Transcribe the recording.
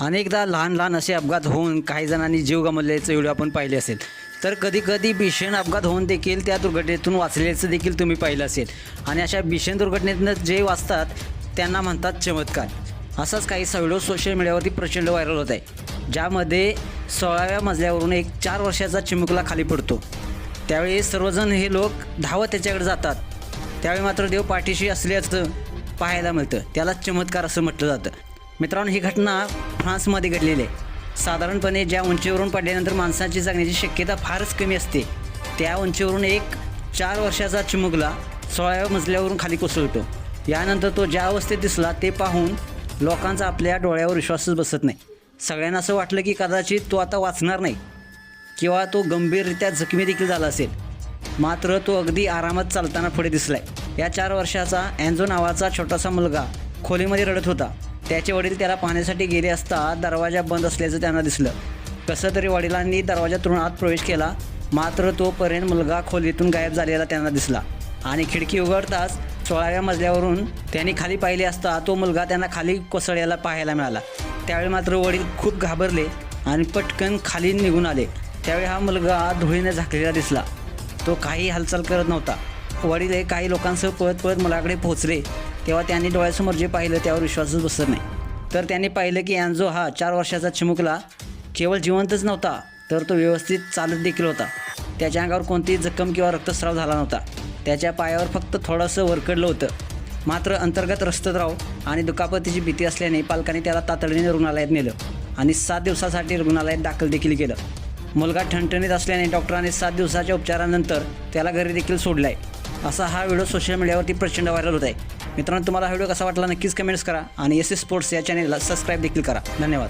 अनेकदा लहान लहान असे अपघात होऊन काही जणांनी जीव गमावल्याचं व्हिडिओ आपण पाहिले असेल. तर कधी कधी भीषण अपघात होऊन देखील त्या दुर्घटनेतून वाचल्याचं देखील तुम्ही पाहिलं असेल. आणि अशा भीषण दुर्घटनेतनं जे वाचतात त्यांना म्हणतात चमत्कार. असाच काहीसा व्हिडिओ सोशल मीडियावरती प्रचंड व्हायरल होत आहे. ज्यामध्ये सोळाव्या मजल्यावरून एक चार वर्षाचा चिमुकला खाली पडतो. त्यावेळी सर्वजण हे लोक धावत त्याच्याकडे जातात. त्यावेळी मात्र देव पाठीशी असल्याचं पाहायला मिळतं. त्याला चमत्कार असं म्हटलं जातं. मित्रांनो ही घटना फ्रान्समध्ये घडलेले. आहे साधारणपणे ज्या उंचीवरून पडल्यानंतर माणसाची जगण्याची शक्यता फारच कमी असते. त्या उंचीवरून एक चार वर्षाचा चिमुकला सोळाव्या मजल्यावरून खाली कोसळतो. यानंतर तो ज्या अवस्थेत दिसला ते पाहून लोकांचा आपल्या डोळ्यावर विश्वासच बसत नाही. सगळ्यांना असं वाटलं की कदाचित तो आता वाचणार नाही किंवा तो गंभीररित्या जखमी देखील झाला असेल. मात्र तो अगदी आरामात चालताना पुढे दिसलाय. या चार वर्षाचा अँझो नावाचा छोटासा मुलगा खोलीमध्ये रडत होता. त्याचे वडील त्याला पाहण्यासाठी गेले असता दरवाजा बंद असल्याचं त्यांना दिसलं. कसं तरी वडिलांनी दरवाजातून आत प्रवेश केला मात्र तोपर्यंत मुलगा खोलीतून गायब झालेला त्यांना दिसला. आणि खिडकी उघडताच सोळाव्या मजल्यावरून त्यांनी खाली पाहिले असता तो मुलगा त्यांना खाली कोसळ्याला पाहायला मिळाला. त्यावेळी मात्र वडील खूप घाबरले आणि पटकन खाली निघून आले. त्यावेळी हा मुलगा धुळीने झाकलेला दिसला. तो काही हालचाल करत नव्हता. वडील हे काही लोकांसह पळत पळत मुलाकडे पोहोचले. तेव्हा त्यांनी डोळ्यासमोर जे पाहिलं त्यावर विश्वासच बसत नाही. तर त्यांनी पाहिलं की अँझो हा चार वर्षाचा चिमुकला केवळ जिवंतच नव्हता तर तो व्यवस्थित चालत देखील होता. त्याच्या अंगावर कोणतीही जखम किंवा रक्तस्राव झाला नव्हता. त्याच्या पायावर फक्त थोडंसं वरकडलं होतं. मात्र अंतर्गत रस्तद्राव आणि दुखापतीची भीती असल्याने पालकांनी त्याला तातडीने रुग्णालयात नेलं आणि सात दिवसासाठी रुग्णालयात दाखल देखील केलं. मुलगा ठणठणीत असल्याने डॉक्टरांनी सात दिवसाच्या उपचारानंतर त्याला घरी देखील सोडलाय. असा हा व्हिडिओ सोशल मीडियावरती प्रचंड व्हायरल होत आहे. मित्रांनो तुम्हाला व्हिडिओ कसा वाटला नक्कीच कमेंट्स करा. आणि एस एस स्पोर्ट्स या चॅनेलला सबस्क्राईब देखील करा. धन्यवाद.